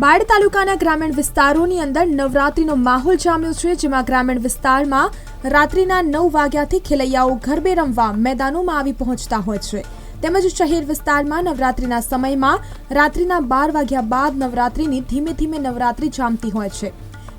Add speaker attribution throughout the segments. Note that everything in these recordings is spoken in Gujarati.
Speaker 1: બાળ તાલુકાના ગ્રામીણ વિસ્તારોની અંદર નવરાત્રીનો માહોલ જામ્યો છે, જેમાં ગ્રામીણ વિસ્તારમાં રાત્રિના નવ વાગ્યાથી ખેલૈયાઓ ગરબે રમવા મેદાનોમાં આવી પહોંચતા હોય છે. તેમજ શહેર વિસ્તારમાં નવરાત્રીના સમયમાં રાત્રિના બાર વાગ્યા બાદ નવરાત્રીની ધીમે ધીમે નવરાત્રી જામતી હોય છે.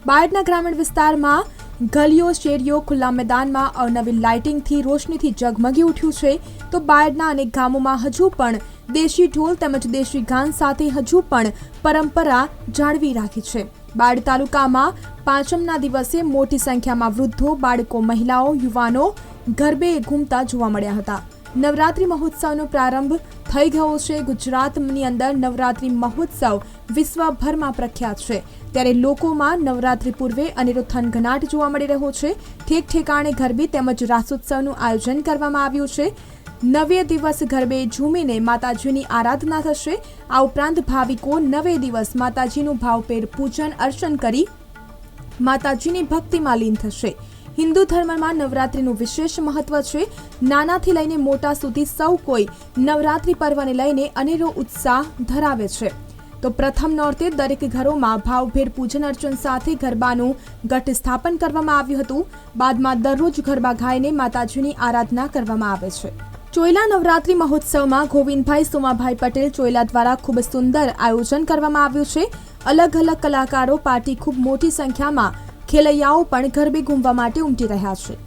Speaker 1: બાયડના ગ્રામીણ વિસ્તારમાં ગલીઓ, શેરીઓ, ખુલ્લા મેદાનમાં અવનવી લાઇટિંગથી રોશનીથી ઝગમગી ઉઠ્યું છે. તો બાયડના અનેક ગામોમાં હજુ પણ દેશી ઢોલ તેમજ દેશી ગાન સાથે હજુ પણ પરંપરા જાળવી રાખી છે. બાળ તાલુકામાં પાંચમના દિવસે મોટી સંખ્યામાં વૃદ્ધો, બાળકો, મહિલાઓ, યુવાનો ગરબે ઘૂમતા જોવા મળ્યા હતા. નવરાત્રિ મહોત્સવનો પ્રારંભ થઈ ગયો છે. ગુજરાતની અંદર નવરાત્રિ મહોત્સવ વિશ્વભરમાં પ્રખ્યાત છે. ત્યારે લોકોમાં નવરાત્રિ પૂર્વે અનેરો થનગનાટ જોવા મળી રહ્યો છે. ઠેક ઠેકાણે ગરબી તેમજ રાસોત્સવનું આયોજન કરવામાં આવ્યું છે. નવે દિવસ ગરબે ઝૂમીને માતાજીની આરાધના થશે. આ ઉપરાંત ભાવિકો નવે દિવસ માતાજીનું ભાવપેર પૂજન અર્ચન કરી માતાજીની ભક્તિમાં લીન થશે. હિન્દુ ધર્મમાં નવરાત્રિનું વિશેષ મહત્વ છે. નાનાથી લઈને મોટા સુધી સૌ કોઈ નવરાત્રિ પર્વને લઈને અનેરો ઉત્સાહ ધરાવે છે. તો પ્રથમ નોરતે દરેક ઘરોમાં ભાવભેર પૂજન અર્ચન સાથે ગરબાનું ઘટ સ્થાપન કરવામાં આવ્યું હતું. બાદમાં દરરોજ ગરબા ગાઈને માતાજીની આરાધના કરવામાં આવે છે. ચોયલા નવરાત્રી મહોત્સવમાં ગોવિંદભાઈ, સોમાભાઈ પટેલ ચોયલા દ્વારા ખૂબ સુંદર આયોજન કરવામાં આવ્યું છે. અલગ અલગ કલાકારો પાર્ટી ખૂબ મોટી સંખ્યામાં ખેલૈયાઓ પણ ગરબે ઘૂમવા માટે ઉમટી રહ્યા છે.